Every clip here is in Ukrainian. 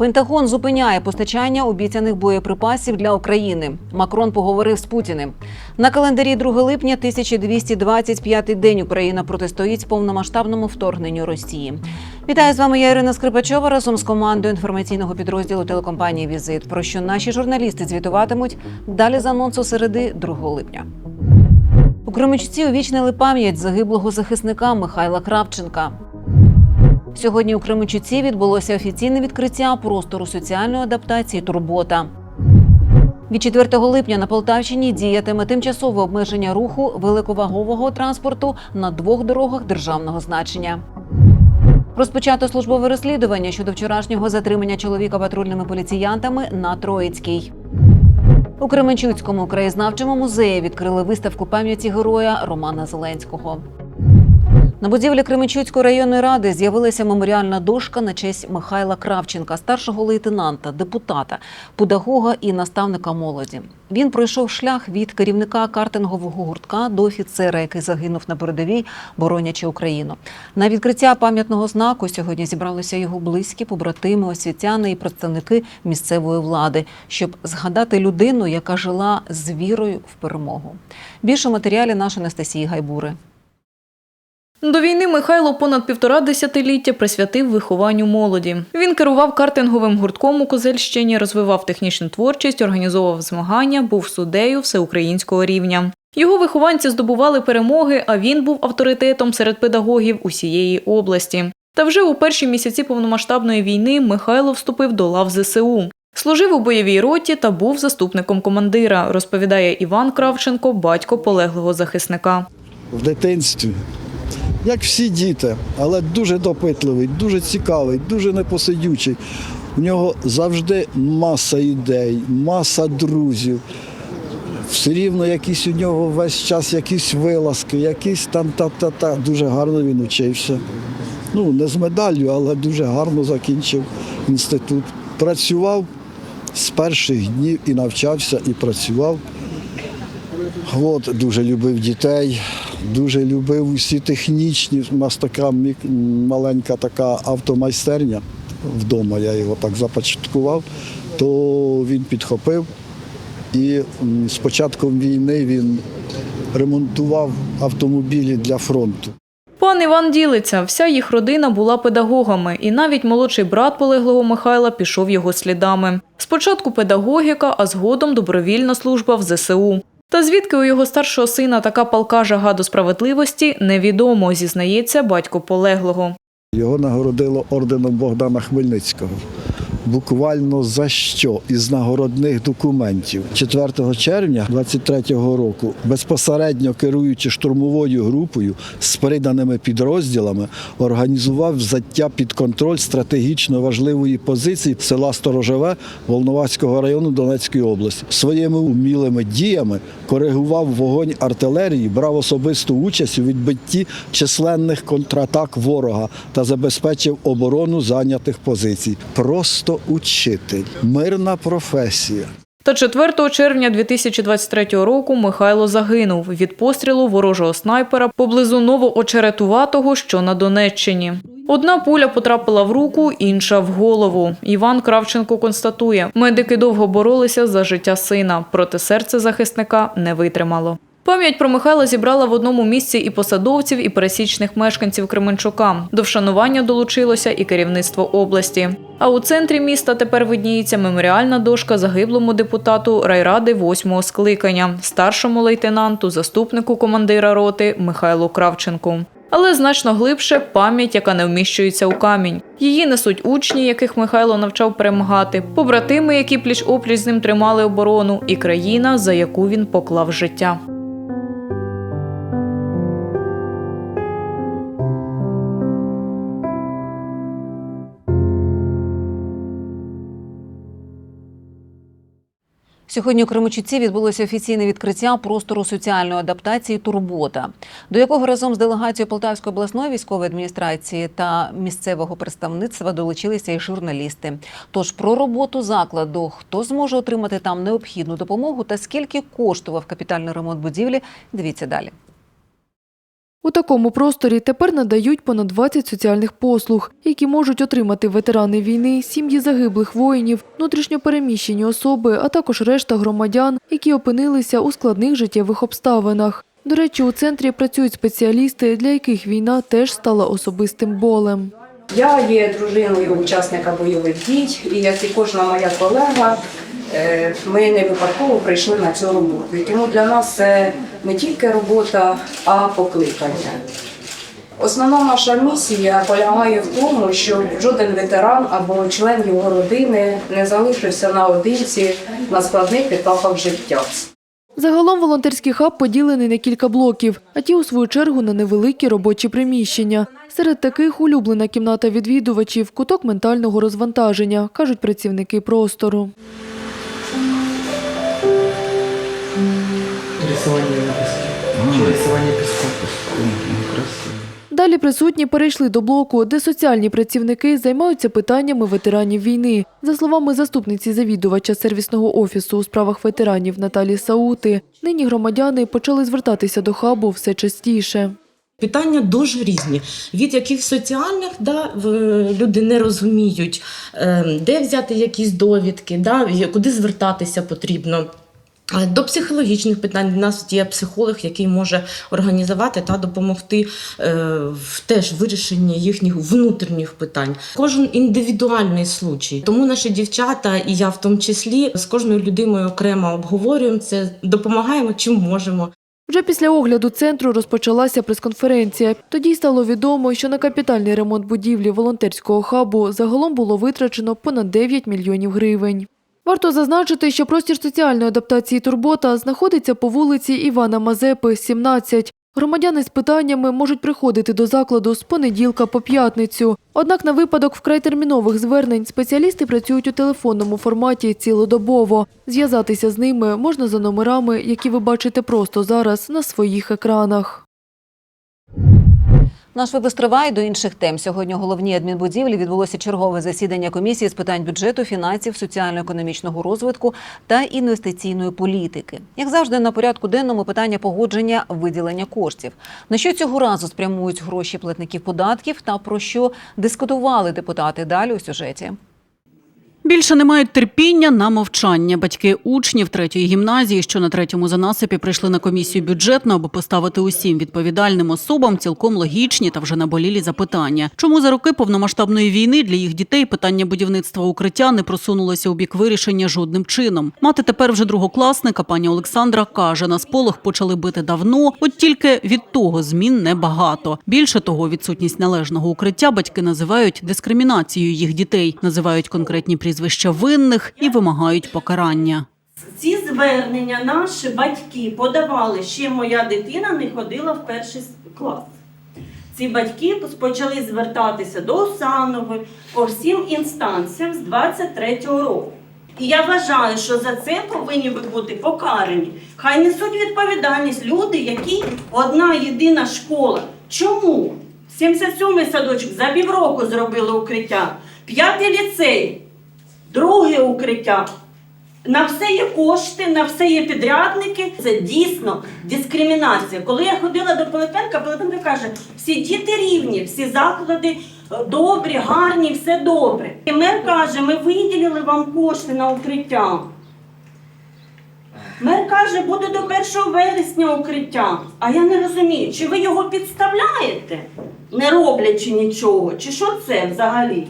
Пентагон зупиняє постачання обіцяних боєприпасів для України. Макрон поговорив з Путіним. На календарі 2 липня 1225 день Україна протистоїть повномасштабному вторгненню Росії. Вітаю з вами. Я Ірина Скрипачова разом з командою інформаційного підрозділу телекомпанії Візит. Про що наші журналісти звітуватимуть далі з анонсу середи 2 липня. У Кременчуці увічнили пам'ять загиблого захисника Михайла Кравченка. Сьогодні у Кременчуці відбулося офіційне відкриття простору соціальної адаптації Турбота. Від 4 липня на Полтавщині діятиме тимчасове обмеження руху великовагового транспорту на двох дорогах державного значення. Розпочато службове розслідування щодо вчорашнього затримання чоловіка патрульними поліціянтами на Троїцькій. У Кременчуцькому краєзнавчому музеї відкрили виставку пам'яті героя Романа Зеленського. На будівлі Кременчуцької районної ради з'явилася меморіальна дошка на честь Михайла Кравченка, старшого лейтенанта, депутата, педагога і наставника молоді. Він пройшов шлях від керівника картингового гуртка до офіцера, який загинув на передовій, боронячи Україну. На відкриття пам'ятного знаку сьогодні зібралися його близькі, побратими, освітяни і представники місцевої влади, щоб згадати людину, яка жила з вірою в перемогу. Більше матеріалі нашої Анастасії Гайбури. До війни Михайло понад півтора десятиліття присвятив вихованню молоді. Він керував картинговим гуртком у Козельщині, розвивав технічну творчість, організовував змагання, був суддею всеукраїнського рівня. Його вихованці здобували перемоги, а він був авторитетом серед педагогів усієї області. Та вже у перші місяці повномасштабної війни Михайло вступив до лав ЗСУ. Служив у бойовій роті та був заступником командира, розповідає Іван Кравченко, батько полеглого захисника. в дитинстві. Як всі діти, але дуже допитливий, дуже цікавий, дуже непосидючий. У нього завжди маса ідей, маса друзів. Все рівно якісь у нього весь час якісь вилазки, якісь там та-та-та. Дуже гарно він учився. Ну, не з медаллю, але дуже гарно закінчив інститут. Працював з перших днів і навчався, і працював. От, дуже любив дітей, дуже любив усі технічні. У нас така маленька така автомайстерня вдома, я його так започаткував, то він підхопив. І з початком війни він ремонтував автомобілі для фронту. Пан Іван ділиться, вся їх родина була педагогами, і навіть молодший брат полеглого Михайла пішов його слідами. Спочатку педагогіка, а згодом добровільна служба в ЗСУ. Та звідки у його старшого сина така палка жага до справедливості, невідомо, зізнається батько полеглого. Його нагородило орденом Богдана Хмельницького. Буквально за що із нагородних документів 4 червня 23-го року, безпосередньо керуючи штурмовою групою з приданими підрозділами, організував взяття під контроль стратегічно важливої позиції села Сторожеве Волновацького району Донецької області. Своїми умілими діями коригував вогонь артилерії, брав особисту участь у відбитті численних контратак ворога та забезпечив оборону зайнятих позицій. Просто учитель, мирна професія. Та 4 червня 2023 року Михайло загинув від пострілу ворожого снайпера поблизу Новоочеретуватого, що на Донеччині. Одна пуля потрапила в руку, інша в голову. Іван Кравченко констатує, медики довго боролися за життя сина, проте серце захисника не витримало. Пам'ять про Михайла зібрала в одному місці і посадовців, і пересічних мешканців Кременчука. До вшанування долучилося і керівництво області. А у центрі міста тепер видніється меморіальна дошка загиблому депутату райради восьмого скликання, старшому лейтенанту, заступнику командира роти Михайлу Кравченку. Але значно глибше пам'ять, яка не вміщується у камінь. Її несуть учні, яких Михайло навчав перемагати, побратими, які пліч опліч з ним тримали оборону, і країна, за яку він поклав життя. Сьогодні у Кримучуці відбулося офіційне відкриття простору соціальної адаптації Турбота, до якого разом з делегацією Полтавської обласної військової адміністрації та місцевого представництва долучилися і журналісти. Тож про роботу закладу, хто зможе отримати там необхідну допомогу та скільки коштував капітальний ремонт будівлі, дивіться далі. У такому просторі тепер надають понад 20 соціальних послуг, які можуть отримати ветерани війни, сім'ї загиблих воїнів, внутрішньопереміщені особи, а також решта громадян, які опинилися у складних життєвих обставинах. До речі, у центрі працюють спеціалісти, для яких війна теж стала особистим болем. Я є дружиною учасника бойових дій, і як і кожна моя колега, ми не випадково прийшли на цю роботу. Тому для нас це не тільки робота, а покликання. Основна наша місія полягає в тому, щоб жоден ветеран або член його родини не залишився наодинці на складних етапах життя. Загалом волонтерський хаб поділений на кілька блоків, а ті, у свою чергу, на невеликі робочі приміщення. Серед таких улюблена кімната відвідувачів, куток ментального розвантаження, кажуть працівники простору. Рисование на песке. Рисование песком. Далі присутні перейшли до блоку, де соціальні працівники займаються питаннями ветеранів війни. За словами заступниці завідувача сервісного офісу у справах ветеранів Наталі Саути, нині громадяни почали звертатися до хабу все частіше. Питання дуже різні. Від яких соціальних да, в- люди не розуміють, е, де взяти якісь довідки, да, я- куди звертатися потрібно. До психологічних питань У нас є психолог, який може організувати та допомогти е, в теж вирішенні їхніх внутрішніх питань. Кожен індивідуальний случай. Тому наші дівчата, і я в тому числі, з кожною людиною окремо обговорюємо це, допомагаємо чим можемо. Вже після огляду центру розпочалася прес-конференція. Тоді стало відомо, що на капітальний ремонт будівлі волонтерського хабу загалом було витрачено понад 9 мільйонів гривень. Варто зазначити, що простір соціальної адаптації «Турбота» знаходиться по вулиці Івана Мазепи, 17. Громадяни з питаннями можуть приходити до закладу з понеділка по п'ятницю. Однак на випадок вкрай термінових звернень спеціалісти працюють у телефонному форматі цілодобово. Зв'язатися з ними можна за номерами, які ви бачите просто зараз на своїх екранах. Наш випуск триває до інших тем. Сьогодні у головній адмінбудівлі відбулося чергове засідання комісії з питань бюджету, фінансів, соціально-економічного розвитку та інвестиційної політики. Як завжди, на порядку денному питання погодження виділення коштів. На що цього разу спрямують гроші платників податків та про що дискутували депутати далі у сюжеті. Більше не мають терпіння на мовчання. Батьки учнів третьої гімназії, що на третьому занасипі прийшли на комісію бюджетну, аби поставити усім відповідальним особам цілком логічні та вже наболілі запитання. Чому за роки повномасштабної війни для їх дітей питання будівництва укриття не просунулося у бік вирішення жодним чином? Мати тепер вже другокласника, пані Олександра каже, на сполох почали бити давно, от тільки від того змін небагато. Більше того, відсутність належного укриття батьки називають дискримінацією їх дітей, називають конкретні прізвища винних і вимагають покарання. Ці звернення наші батьки подавали, ще моя дитина не ходила в перший клас. Ці батьки почали звертатися до Осанови по всім інстанціям з 23-го року. І я вважаю, що за це повинні бути покарані. Хай несуть відповідальність люди, які одна єдина школа. Чому? 77-й садочок за півроку зробили укриття, п'ятий ліцей, друге укриття. На все є кошти, на все є підрядники. Це дійсно дискримінація. Коли я ходила до Пилипенка, Пилипенко каже, всі діти рівні, всі заклади е, добрі, гарні, все добре. І мер каже, ми виділили вам кошти на укриття. Мер каже, буде до 1 вересня укриття. А я не розумію, чи ви його підставляєте, не роблячи нічого, чи що це взагалі?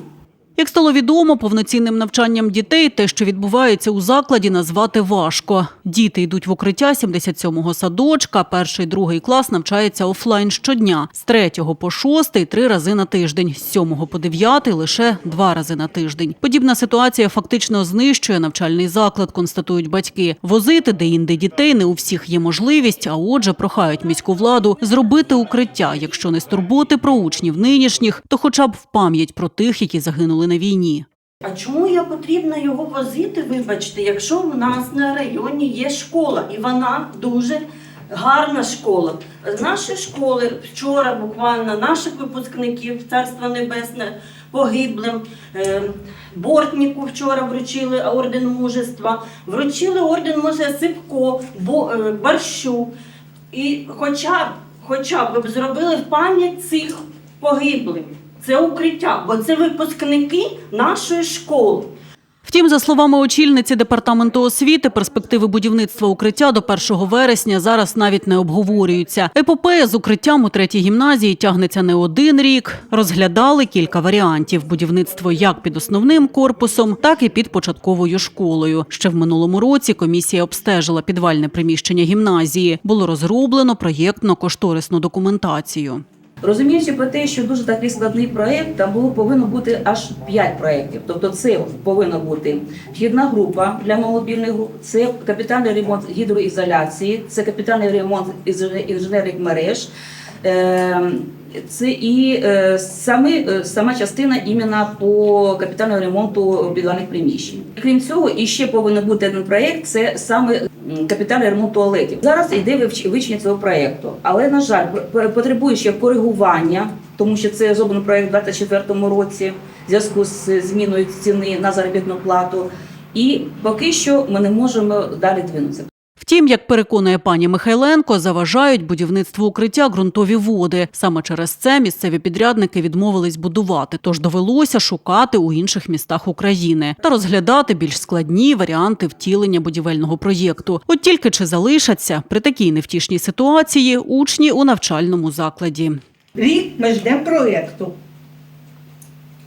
Як стало відомо, повноцінним навчанням дітей те, що відбувається у закладі, назвати важко. Діти йдуть в укриття 77-го садочка, перший, другий клас навчається офлайн щодня, з 3 по 6 – три рази на тиждень, з 7 по 9 – лише два рази на тиждень. Подібна ситуація фактично знищує навчальний заклад, констатують батьки. Возити де-інде дітей не у всіх є можливість, а отже, прохають міську владу зробити укриття, якщо не з турботи про учнів нинішніх, то хоча б в пам'ять про тих, які загинули на війні. А чому я потрібно його возити, вибачте, якщо в нас на районі є школа, і вона дуже гарна школа. З нашої школи вчора буквально наших випускників, царство небесне, погиблим, е, бортнику вчора вручили орден мужества, вручили орден може Сивко, Бо- е, Борщу. І хоча хоча б зробили в пам'ять цих погиблих. Це укриття, бо це випускники нашої школи. Втім, за словами очільниці департаменту освіти, перспективи будівництва укриття до 1 вересня зараз навіть не обговорюються. Епопея з укриттям у третій гімназії тягнеться не один рік. Розглядали кілька варіантів: будівництво як під основним корпусом, так і під початковою школою. Ще в минулому році комісія обстежила підвальне приміщення гімназії. Було розроблено проєктно-кошторисну документацію. Розуміючи про те, що дуже такий складний проєкт, там було повинно бути аж 5 проєктів. Тобто це повинна бути вхідна група для маломобільних груп, це капітальний ремонт гідроізоляції, це капітальний ремонт інженерних мереж. е, Це і е, саме, е, сама частина іменно по капітальному ремонту підвальних приміщень. Крім цього, і ще повинен бути один проєкт, це саме капітальний ремонт туалетів. Зараз йде вивч- вивчення цього проєкту, але на жаль, потребує ще коригування, тому що це зроблений проєкт у 2024 році в зв'язку з зміною ціни на заробітну плату. І поки що ми не можемо далі двинутися. Втім, як переконує пані Михайленко, заважають будівництву укриття ґрунтові води. Саме через це місцеві підрядники відмовились будувати, тож довелося шукати у інших містах України та розглядати більш складні варіанти втілення будівельного проєкту. От тільки чи залишаться при такій невтішній ситуації учні у навчальному закладі. Рік ми ждемо проєкту.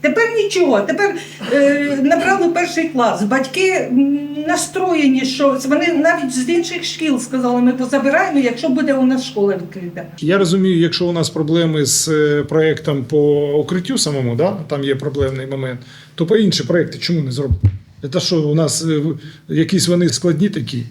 Тепер нічого. Тепер е, набрали перший клас. Батьки настроєні, що вони навіть з інших шкіл сказали, ми позабираємо, якщо буде у нас школа відкрита. Я розумію, якщо у нас проблеми з е, проектом по укриттю самому, да, там є проблемний момент, то по інші проекти чому не зробити? Це що у нас е, якісь вони складні такі.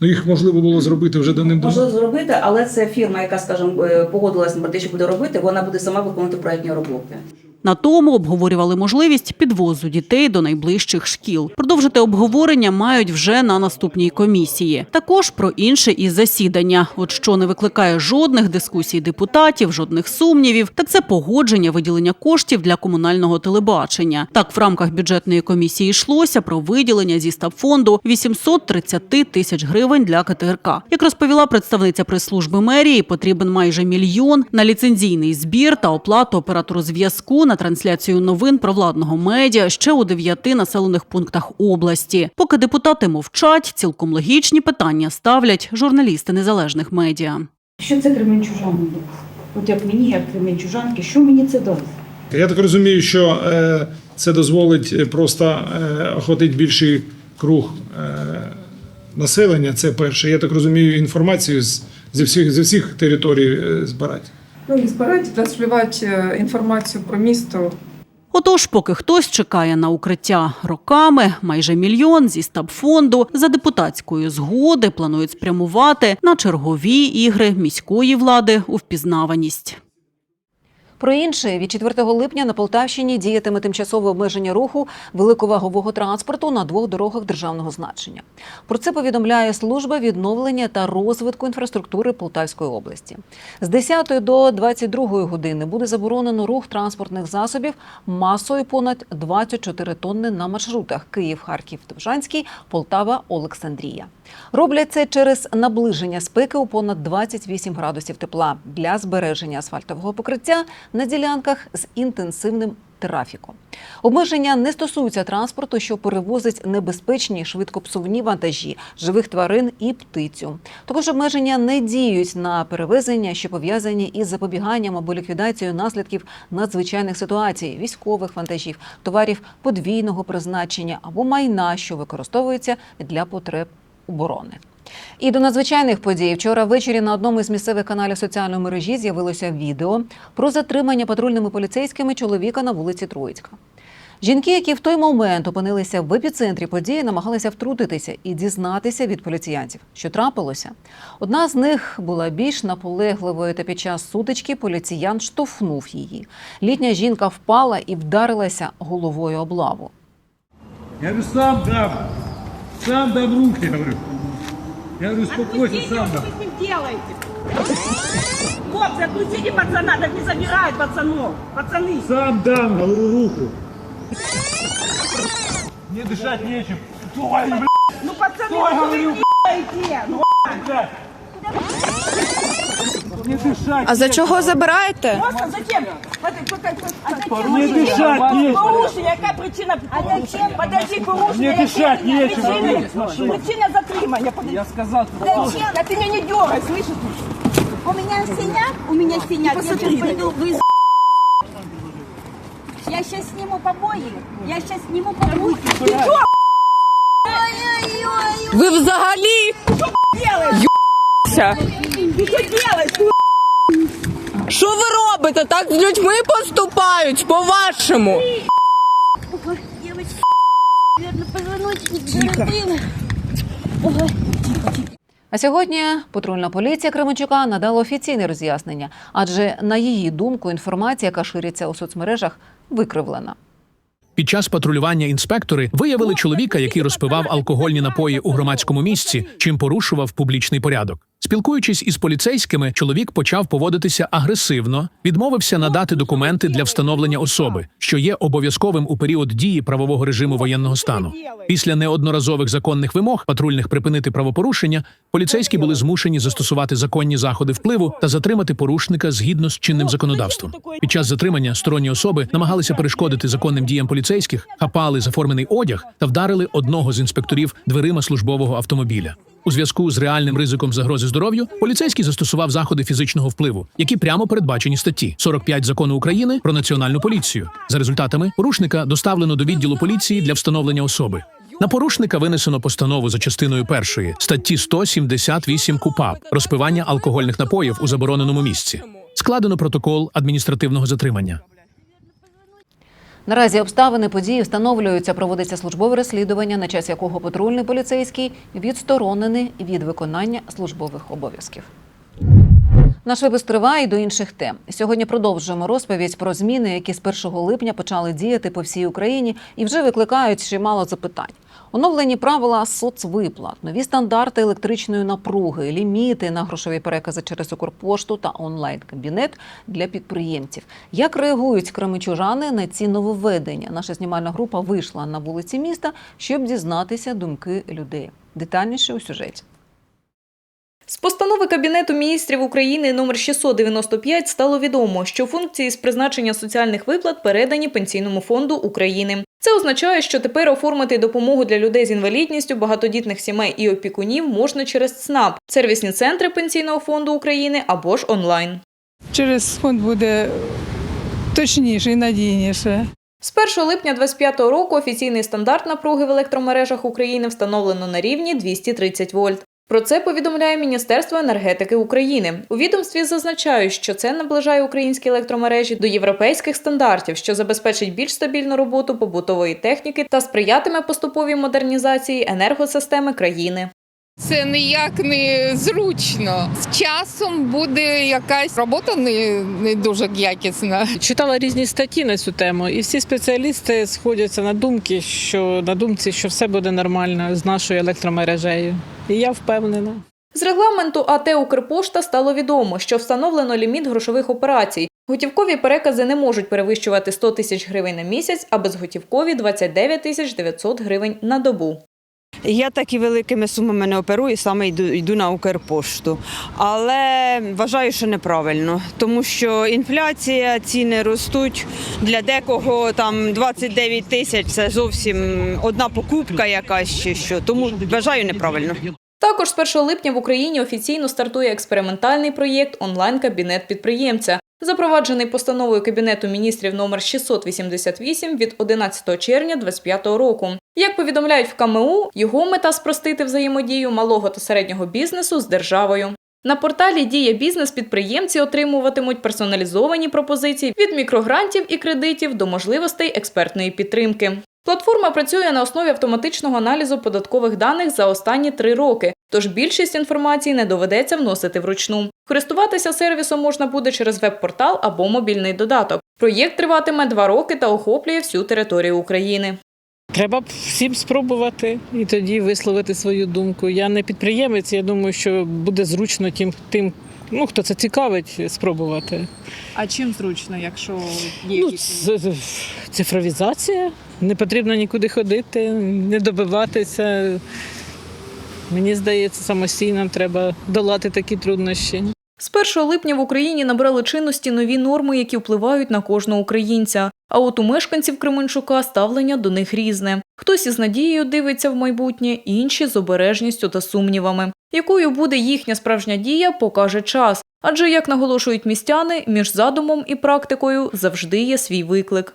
Ну їх можливо було зробити вже давним давно. Можливо зробити, але це фірма, яка, скажімо, е, погодилася на те, що буде робити, вона буде сама виконувати проєктні роботи. На тому обговорювали можливість підвозу дітей до найближчих шкіл. Продовжити обговорення мають вже на наступній комісії. Також про інше із засідання. От що не викликає жодних дискусій депутатів, жодних сумнівів, так це погодження виділення коштів для комунального телебачення. Так, в рамках бюджетної комісії йшлося про виділення зі стабфонду 830 тисяч гривень для КТРК. Як розповіла представниця прес-служби мерії, потрібен майже мільйон на ліцензійний збір та оплату оператору зв'язку на трансляцію новин провладного медіа ще у дев'яти населених пунктах області. Поки депутати мовчать, цілком логічні питання ставлять журналісти незалежних медіа. Що це кременчужанам дасть? От як мені, як кременчужанки, що мені це дасть? Я так розумію, що е, це дозволить е, просто е, охватити більший круг е, населення. Це перше. Я так розумію, інформацію з, зі всіх зі всіх територій е, збирати. Ну і збирати, транслювати е, інформацію про місто Отож, поки хтось чекає на укриття роками, майже мільйон зі стабфонду за депутатської згоди планують спрямувати на чергові ігри міської влади у впізнаваність. Про інше від 4 липня на Полтавщині діятиме тимчасове обмеження руху великовагового транспорту на двох дорогах державного значення. Про це повідомляє служба відновлення та розвитку інфраструктури Полтавської області. З 10 до 22 години буде заборонено рух транспортних засобів масою понад 24 тонни на маршрутах Київ, Харків, Довжанський, Полтава, Олександрія. Роблять це через наближення спеки у понад 28 градусів тепла для збереження асфальтового покриття на ділянках з інтенсивним трафіком. Обмеження не стосуються транспорту, що перевозить небезпечні швидкопсувні вантажі, живих тварин і птицю. Також обмеження не діють на перевезення, що пов'язані із запобіганням або ліквідацією наслідків надзвичайних ситуацій, військових вантажів, товарів подвійного призначення або майна, що використовується для потреб оборони. І до надзвичайних подій вчора ввечері на одному із місцевих каналів соціальної мережі з'явилося відео про затримання патрульними поліцейськими чоловіка на вулиці Троїцька. Жінки, які в той момент опинилися в епіцентрі події, намагалися втрутитися і дізнатися від поліціянтів, що трапилося. Одна з них була більш наполегливою, та під час сутички поліціян штовхнув її. Літня жінка впала і вдарилася головою об лаву. Я сам дам. Сам дам руки, говорю. Я говорю, успокойся, сам. Что вы с ним делаете? Хлопцы, отпустите пацана, так не забирают пацанов. Пацаны. Сам дам, говорю, руку. Мне дышать нечем. Стой, блядь. Ну, пацаны, Стой, что говорю, вы делаете? Ну, дышать А за чого забираєте? просто зачем? Подожди, подожди, А зачем? Мне вы дышать делаете? нечем. Порушення, яка причина? А зачем? Подожди, порушення. Мне дышать яка нечем, Причина, говорю. причина затримання. Подожди. Я сказал, Зачем? Да ты меня не дергай, слышишь? У меня синяк, у меня синяк. Я сейчас пойду вы... Я сейчас сниму побои. Я сейчас сниму побои. Ты что? Ой-ой-ой. Ви взагалі Ты что делаешь? Що ви робите? Так з людьми поступають заразила. Ой. А сьогодні патрульна поліція Кременчука надала офіційне роз'яснення, адже на її думку інформація, яка шириться у соцмережах, викривлена. Під час патрулювання інспектори виявили чоловіка, який розпивав алкогольні напої у громадському місці, чим порушував публічний порядок. Спілкуючись із поліцейськими, чоловік почав поводитися агресивно, відмовився надати документи для встановлення особи, що є обов'язковим у період дії правового режиму воєнного стану. Після неодноразових законних вимог патрульних припинити правопорушення, поліцейські були змушені застосувати законні заходи впливу та затримати порушника згідно з чинним законодавством. Під час затримання сторонні особи намагалися перешкодити законним діям поліцейських, хапали заформений одяг та вдарили одного з інспекторів дверима службового автомобіля. У зв'язку з реальним ризиком загрози здоров'ю поліцейський застосував заходи фізичного впливу, які прямо передбачені статті 45 закону України про національну поліцію. За результатами порушника доставлено до відділу поліції для встановлення особи. На порушника винесено постанову за частиною першої статті 178 КУПАП розпивання алкогольних напоїв у забороненому місці. Складено протокол адміністративного затримання. Наразі обставини події встановлюються, проводиться службове розслідування, на час якого патрульний поліцейський відсторонений від виконання службових обов'язків. Наш випуск триває і до інших тем. Сьогодні продовжуємо розповідь про зміни, які з 1 липня почали діяти по всій Україні і вже викликають чимало запитань. Оновлені правила соцвиплат, нові стандарти електричної напруги, ліміти на грошові перекази через Укрпошту та онлайн-кабінет для підприємців. Як реагують кременчужани на ці нововведення? Наша знімальна група вийшла на вулиці міста, щоб дізнатися думки людей. Детальніше у сюжеті. З постанови Кабінету міністрів України номер 695 стало відомо, що функції з призначення соціальних виплат передані Пенсійному фонду України. Це означає, що тепер оформити допомогу для людей з інвалідністю, багатодітних сімей і опікунів можна через ЦНАП, сервісні центри Пенсійного фонду України або ж онлайн. Через фонд буде точніше і надійніше. З 1 липня 2025 року офіційний стандарт напруги в електромережах України встановлено на рівні 230 вольт. Про це повідомляє Міністерство енергетики України. У відомстві зазначають, що це наближає українські електромережі до європейських стандартів, що забезпечить більш стабільну роботу побутової техніки та сприятиме поступовій модернізації енергосистеми країни. Це ніяк не зручно. З часом буде якась робота не, не дуже якісна. Читала різні статті на цю тему, і всі спеціалісти сходяться на думки, що на думці, що все буде нормально з нашою електромережею. І я впевнена. З регламенту АТ Укрпошта стало відомо, що встановлено ліміт грошових операцій. Готівкові перекази не можуть перевищувати 100 тисяч гривень на місяць, а безготівкові – 29 тисяч 900 гривень на добу. Я такі великими сумами не оперую, саме йду, йду на Укрпошту. Але вважаю, що неправильно, тому що інфляція, ціни ростуть. Для декого там 29 тисяч це зовсім одна покупка якась чи що. Тому вважаю неправильно. Також з 1 липня в Україні офіційно стартує експериментальний проєкт онлайн-кабінет підприємця, запроваджений постановою Кабінету міністрів номер 688 від 11 червня 2025 року. Як повідомляють в КМУ, його мета спростити взаємодію малого та середнього бізнесу з державою. На порталі Дія бізнес підприємці отримуватимуть персоналізовані пропозиції від мікрогрантів і кредитів до можливостей експертної підтримки. Платформа працює на основі автоматичного аналізу податкових даних за останні три роки, тож більшість інформації не доведеться вносити вручну. Користуватися сервісом можна буде через веб-портал або мобільний додаток. Проєкт триватиме два роки та охоплює всю територію України. Треба всім спробувати і тоді висловити свою думку. Я не підприємець, я думаю, що буде зручно тим, тим ну, хто це цікавить, спробувати. А чим зручно, якщо Ну, ц- ц- цифровізація. Не потрібно нікуди ходити, не добиватися. Мені здається, самостійно треба долати такі труднощі. З 1 липня в Україні набрали чинності нові норми, які впливають на кожного українця. А от у мешканців Кременчука ставлення до них різне. Хтось із надією дивиться в майбутнє, інші з обережністю та сумнівами. Якою буде їхня справжня дія, покаже час. Адже, як наголошують містяни, між задумом і практикою завжди є свій виклик.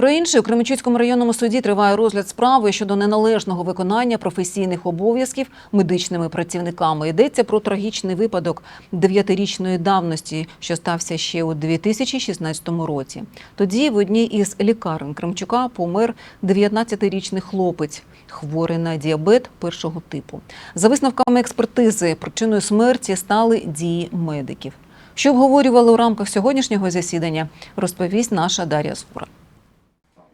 Про інше у Кременчуцькому районному суді триває розгляд справи щодо неналежного виконання професійних обов'язків медичними працівниками. Йдеться про трагічний випадок дев'ятирічної давності, що стався ще у 2016 році. Тоді в одній із лікарень Кремчука помер 19-річний хлопець, хворий на діабет першого типу. За висновками експертизи, причиною смерті стали дії медиків. Що обговорювали у рамках сьогоднішнього засідання, розповість наша Дар'я Зура.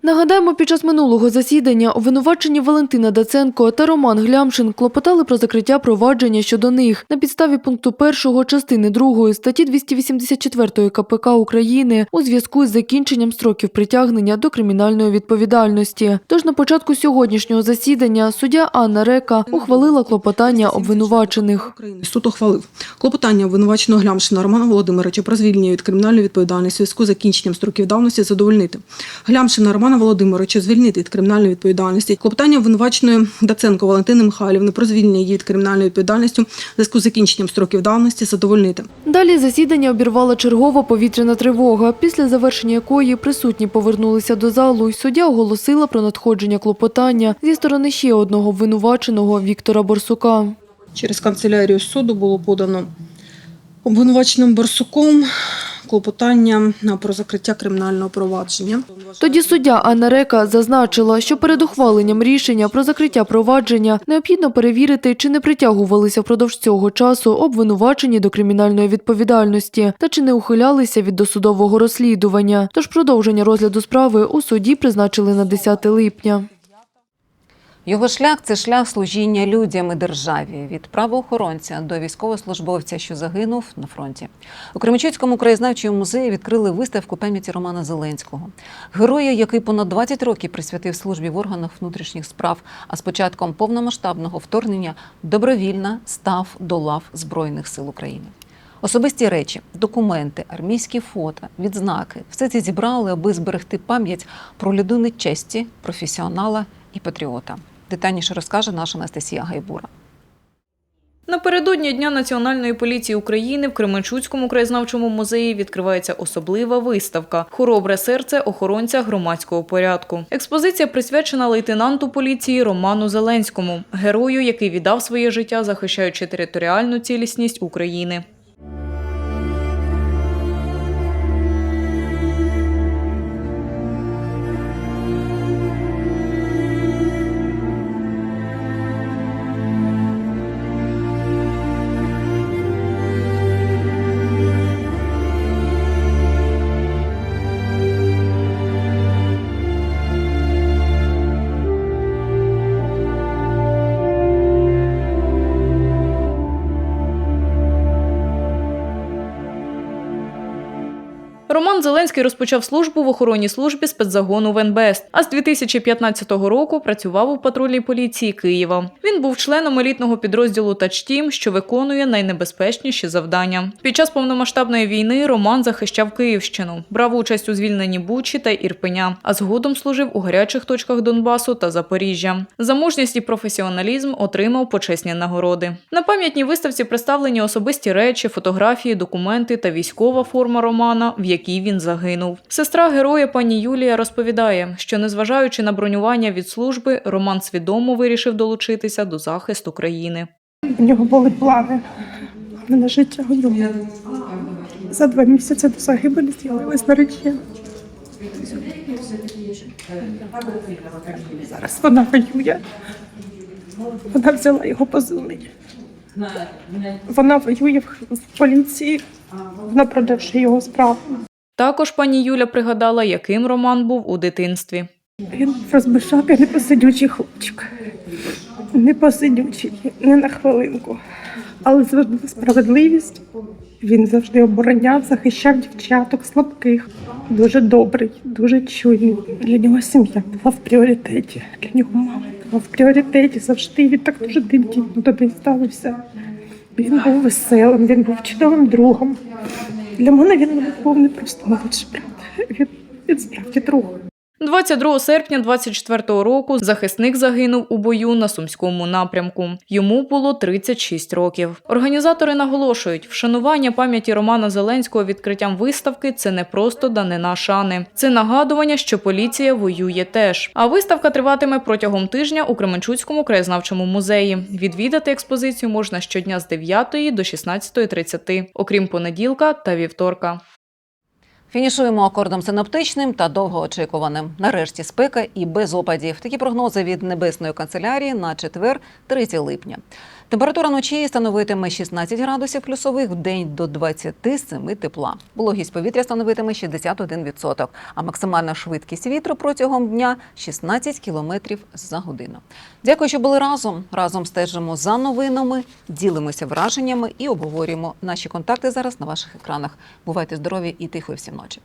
Нагадаємо, під час минулого засідання обвинувачені Валентина Даценко та Роман Глямшин клопотали про закриття провадження щодо них на підставі пункту 1 частини 2 статті 284 КПК України у зв'язку з закінченням строків притягнення до кримінальної відповідальності. Тож на початку сьогоднішнього засідання суддя Анна Река ухвалила клопотання обвинувачених. Суд ухвалив клопотання обвинуваченого Глямшина Романа Володимировича про звільнення від кримінальної відповідальності у зв'язку з закінченням строків давності задовольнити. Глямшина Романа Володимировича звільнити від кримінальної відповідальності. Клопотання обвинуваченої Даценко Валентини Михайлівни про звільнення її від кримінальної відповідальності у зв'язку з закінченням строків давності задовольнити. Далі засідання обірвала чергова повітряна тривога, після завершення якої присутні повернулися до залу, і суддя оголосила про надходження клопотання зі сторони ще одного обвинуваченого Віктора Борсука. Через канцелярію суду було подано обвинуваченим Борсуком клопотання про закриття кримінального провадження. Тоді суддя Анна Река зазначила, що перед ухваленням рішення про закриття провадження необхідно перевірити, чи не притягувалися впродовж цього часу обвинувачені до кримінальної відповідальності та чи не ухилялися від досудового розслідування. Тож продовження розгляду справи у суді призначили на 10 липня. Його шлях це шлях служіння людям і державі від правоохоронця до військовослужбовця, що загинув на фронті. У Кременчуцькому краєзнавчому музеї відкрили виставку пам'яті Романа Зеленського, героя, який понад 20 років присвятив службі в органах внутрішніх справ. А з початком повномасштабного вторгнення добровільно став до лав Збройних сил України. Особисті речі, документи, армійські фото, відзнаки все це зібрали, аби зберегти пам'ять про людини честі, професіонала і патріота. Детальніше розкаже наша Анастасія Гайбура. Напередодні Дня Національної поліції України в Кременчуцькому краєзнавчому музеї відкривається особлива виставка Хоробре серце охоронця громадського порядку. Експозиція присвячена лейтенанту поліції Роману Зеленському, герою, який віддав своє життя, захищаючи територіальну цілісність України. Roman Роман Зеленський розпочав службу в охоронній службі спецзагону ВНБС, а з 2015 року працював у патрульній поліції Києва. Він був членом елітного підрозділу «Тачтім», що виконує найнебезпечніші завдання. Під час повномасштабної війни Роман захищав Київщину, брав участь у звільненні Бучі та Ірпеня, а згодом служив у гарячих точках Донбасу та Запоріжжя. За мужність і професіоналізм отримав почесні нагороди. На пам'ятній виставці представлені особисті речі, фотографії, документи та військова форма Романа, в якій він загинув. Сестра героя пані Юлія розповідає, що незважаючи на бронювання від служби, Роман свідомо вирішив долучитися до захисту країни. У нього були плани на життя. За два місяці до загибелі з'явилась наречена. Зараз вона воює. Вона взяла його позивний. Вона воює в поліції, вона продовжує його справу. Також пані Юля пригадала, яким Роман був у дитинстві. Він розбишака, непосидючий хлопчик. Непосидючий, не на хвилинку. Але завжди справедливість. Він завжди обороняв, захищав дівчаток слабких. Дуже добрий, дуже чуйний. Для нього сім'я була в пріоритеті. Для нього мама була в пріоритеті завжди. Він так дуже до неї ставився. Він був веселим, він був чудовим другом. Для мене він був не просто молодший брат. Він, він справді друг. 22 серпня 24-го року захисник загинув у бою на сумському напрямку. Йому було 36 років. Організатори наголошують, вшанування пам'яті Романа Зеленського відкриттям виставки це не просто данина шани. Це нагадування, що поліція воює теж. А виставка триватиме протягом тижня у Кременчуцькому краєзнавчому музеї. Відвідати експозицію можна щодня з 9 до 16.30, окрім понеділка та вівторка. Фінішуємо акордом синоптичним та довгоочікуваним. Нарешті спека і без опадів. Такі прогнози від небесної канцелярії на четвер, 3 липня. Температура ночі становитиме 16 градусів плюсових, в день до 27 тепла. Вологість повітря становитиме 61%, а максимальна швидкість вітру протягом дня 16 кілометрів за годину. Дякую, що були разом. Разом стежимо за новинами, ділимося враженнями і обговорюємо наші контакти зараз на ваших екранах. Бувайте здорові і тихої всім ночі.